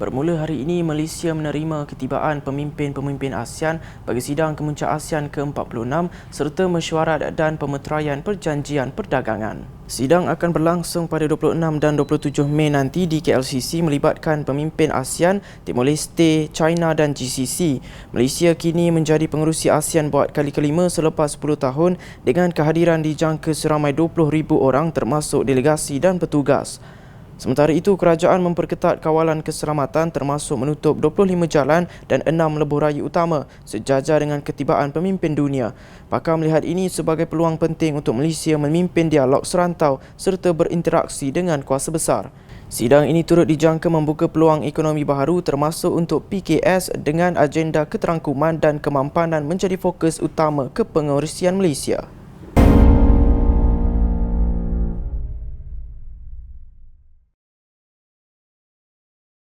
Bermula hari ini, Malaysia menerima ketibaan pemimpin-pemimpin ASEAN bagi sidang kemuncak ASEAN ke-46 serta mesyuarat dan pemeteraian perjanjian perdagangan. Sidang akan berlangsung pada 26 dan 27 Mei nanti di KLCC melibatkan pemimpin ASEAN, Timor Leste, China dan GCC. Malaysia kini menjadi pengerusi ASEAN buat kali kelima selepas 10 tahun dengan kehadiran dijangka seramai 20,000 orang termasuk delegasi dan petugas. Sementara itu, kerajaan memperketat kawalan keselamatan termasuk menutup 25 jalan dan 6 lebuh raya utama sejajar dengan ketibaan pemimpin dunia. Pakar melihat ini sebagai peluang penting untuk Malaysia memimpin dialog serantau serta berinteraksi dengan kuasa besar. Sidang ini turut dijangka membuka peluang ekonomi baharu termasuk untuk PKS dengan agenda keterangkuman dan kemampanan menjadi fokus utama kepengerusian Malaysia.